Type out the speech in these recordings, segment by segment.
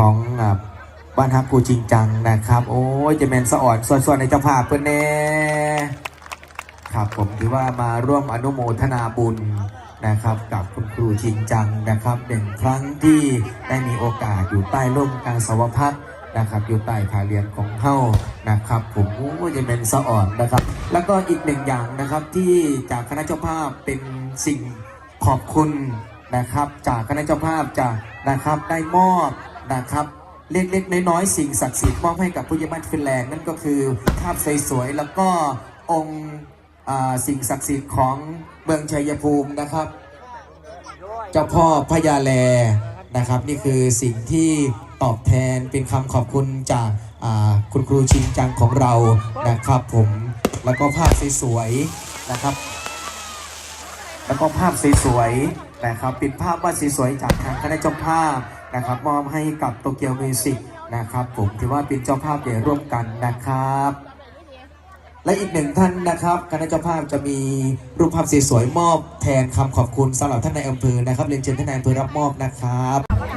ของบ้านฮักกูจริงจังนะครับ โอ้ยเจะแมนสะอ่อนส่วนๆในเจ้าภาพเพื่อนแน่ครับผมถือว่ามาร่วมอนุโมทนาบุญนะครับ กับคุณครูจริงจังนะครับหนึ่งครั้งที่ได้มีโอกาสอยู่ใต้ร่มกาสาวพัฒน์นะครับอยู่ใต้ผาเรียนของเฮ้านะครับ ผมโอ้ยจะเป็นสะอ่อนนะครับ แล้วก็อีกหนึ่งอย่างนะครับที่จากคณะเจ้าภาพเป็นสิ่งขอบคุณนะครับ จากคณะเจ้าภาพจะนะครับได้มอบ นะครับ เล็กๆน้อยๆสิ่งศักดิ์สิทธิ์มอบให้กับผู้ใหญ่บ้านฟินแลนด์นั่นก็คือภาพสวยๆแล้วก็องค์สิ่งศักดิ์สิทธิ์ของเมืองชัยภูมินะครับ เจ้าพ่อพญาแลนะครับ นี่คือสิ่งที่ตอบแทนเป็นคำขอบคุณจากคุณครูชิงจังของเรานะครับผมแล้วก็ภาพสวยๆนะครับ แล้วก็ภาพสวยๆนะครับเป็นภาพวาดสวยๆจากทางคณะเจ้าภาพ นะครับมอบให้กับโตเกียวมิวสิกนะครับผมถือว่าเป็นเจ้าภาพใหญ่ร่วมกันนะครับ และอีกหนึ่งท่านนะครับคณะเจ้าภาพจะมีรูปภาพสวยๆมอบแทนคำขอบคุณสำหรับท่านในายอำเภอนะครับเรียนเชิญท่านนายอำเภอรับมอบนะครับ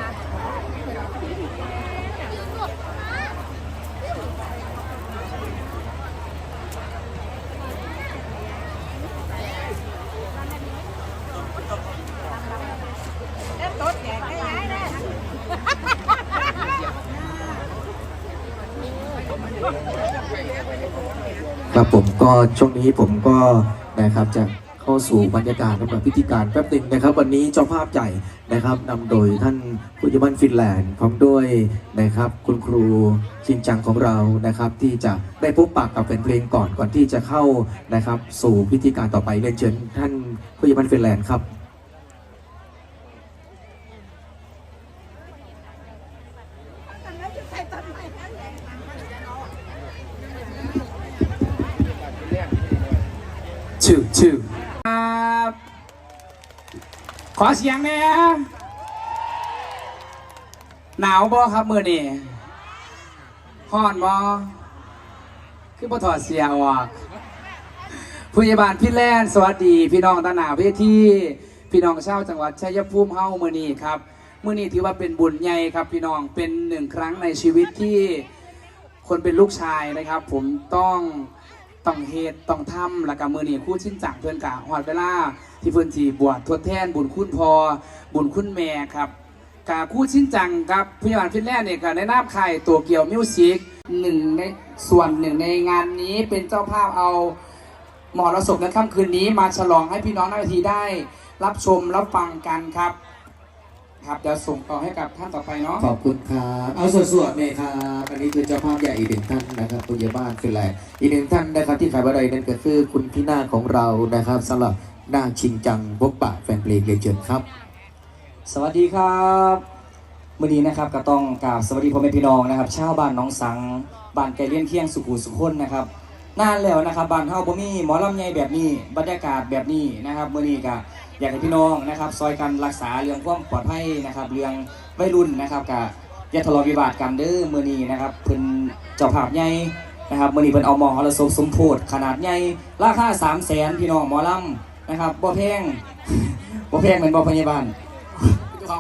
ครับผมก็ช่วงนี้ผมก็นะครับจะเข้าสู่บรรยากาศสำหรับพิธีการแป๊บหนึ่งนะครับ วันนี้เจ้าภาพใหญ่นะครับนำโดยท่านผู้ยบันฟินแลนด์พร้อมด้วยนะครับ คุณครูชินจังของเรานะครับ ที่จะได้พบปากกับแฟนเพลงก่อนก่อนที่จะเข้านะครับ สู่พิธีการต่อไปเรียนเชิญท่านผู้ยบันฟินแลนด์ครับ ขอเสียงแน่หนาวบ่ครับมือนี่ฮ้อนบ่คือบ่ถอดเสียออกผู้ใหญ่บ้านพี่แลนสวัสดี พี่น้องตาหนาเวทีพี่น้องชาวจังหวัดชัยภูมิเฮามือนี้ครับมือนี้ถือว่าเป็นบุญใหญ่ครับ พี่น้องเป็นหนึ่งครั้งในชีวิตที่คนเป็นลูกชายนะครับ ผมต้อง ต้องเฮดต้องทำแล้วก็มือนีคู่ชิ้นจังเพื่อนกะหอดเวลา ที่เพื่อนจีบวชทดแทนบุญคุณพอบุญคุณแม่ครับกาคู่ชิ้นจังครับพยาบาลฟินแลนด์เนี่ยก็ในนามค่ายตัวเกี่ยวมิวสิกหนึ่งในส่วนหนึ่งในงานนี้เป็นเจ้าภาพเอาหมอระศพในค่ำคืนนี้มาฉลองให้พี่น้องน้าทีได้ รับชมรับฟังกันครับ ครับเดี๋ยวส่งต่อให้กับท่านต่อไปเนาะขอบคุณครับเอาสวดๆเลยครับอันนี้คือเจ้าภาพใหญ่อีกหนึ่งท่านนะครับผู้ใหญ่บ้านฟินแลนด์อีกหนึ่งท่านนะครับที่ขายบัตรใดนั่นก็คือคุณพี่นาคของเรานะครับสำหรับหน้าชิงจังพบปะแฟนเพลงเรียนเชิญครับ สวัสดีครับมื่อนี้นะครับก็ต้องกราบสวัสดีพ่อแม่พี่น้องนะครับชาวบ้านหน้องสังบ้านไก่เลี้ยนเคียงสุขุสุขนนะครับ นานแล้วนะครับบ้านเฮาบ่มีหมอลำใหญ่แบบนี้บรรยากาศแบบนี้นะครับมื่อนี้ก็อยากให้พี่น้องนะครับ ซอยกันรักษาเรื่องความปลอดภัยนะครับ เรื่องวัยรุ่นนะครับก็อย่าทะเลาะวิวาทกันเด้อมื่อนี้นะครับเพิ่นเจ้าภาพใหญ่นะครับมื่อนี้เพิ่นเอาหมอระศพสมโพธขนาดใหญ่ราคา3 0 0 0 0 0พี่น้องหมอลำนะครับบ่แพงบ่แพงเหมือนบ่พยาบาลเขา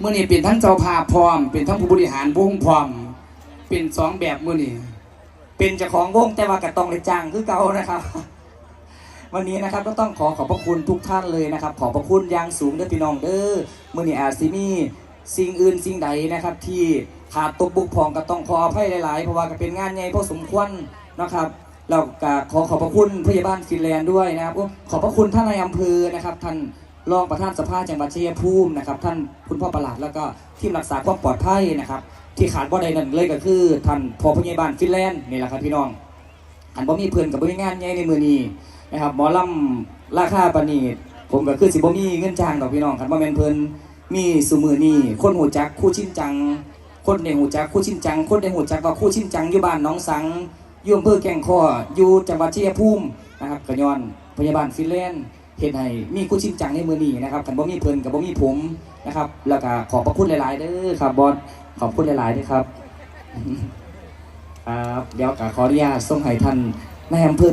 เมื่อนี้เป็นทั้งเจ้าภาพพร้อม เป็นทั้งผู้บริหารวงพร้อม เป็นสองแบบมื่อนี้ เป็นเจ้าของวงแต่ว่ากระต้องเลยจ้างคือเก่านะครับ วันนี้นะครับก็ต้องขอขอบพระคุณทุกท่านเลยนะครับ ขอบพระคุณอย่างสูงเด้อพี่น้องเด้อมื่อนี้อาซิมีสิ่งอื่นสิ่งใดนะครับ ที่ขาดตกบุกพร่องก็ต้องขออภัยหลายๆ เพราะว่าก็เป็นงานใหญ่พอสมควรนะครับเราก็ขอขอบพระคุณพยาบาลฟินแลนด์ด้วยนะครับขอบพระคุณท่านนายอำเภอนะครับท่าน รองประธานสภาจังหวัดชัยภูมินะครับท่านคุณพ่อประหลัดแล้วก็ทีมรักษาความปลอดภัยนะครับที่ขาดบ่ได้นั่นเลยก็คือท่านพอพยาบาลฟินแลนด์นี่แหละครับพี่น้องอันบ่มีเพื่อนกับบ่มีงานใหญ่ในมือนี้นะครับหมอลำราคาปานนี้ผมก็คือสิบ่มีเงินจ้างดอกพี่น้องคันบ่แม่นเพิ่นมีซุมือนี้คนหูจักคู่ชินจัง คนในหูจักคู่ชินจัง คนในหูจักก็คู่ชินจังอยู่บ้านน้องสังอยู่อำเภอแก่งคออยู่จังหวัดชัยภูมินะครับก็ย้อนพยาบาลฟินแลนด์ เหตุให้มีคู่ชินจังในมือนี้นะครับกันบ่มีเพิ่นกับบ่มีผมนะครับ แล้วก็ขอบพระคุณหลาย ๆเด้อครับบอสขอบคุณหลายๆเด้อครับครับเดี๋ยวก็ขออนุญาตส่งให้ท่านนายอำเภอ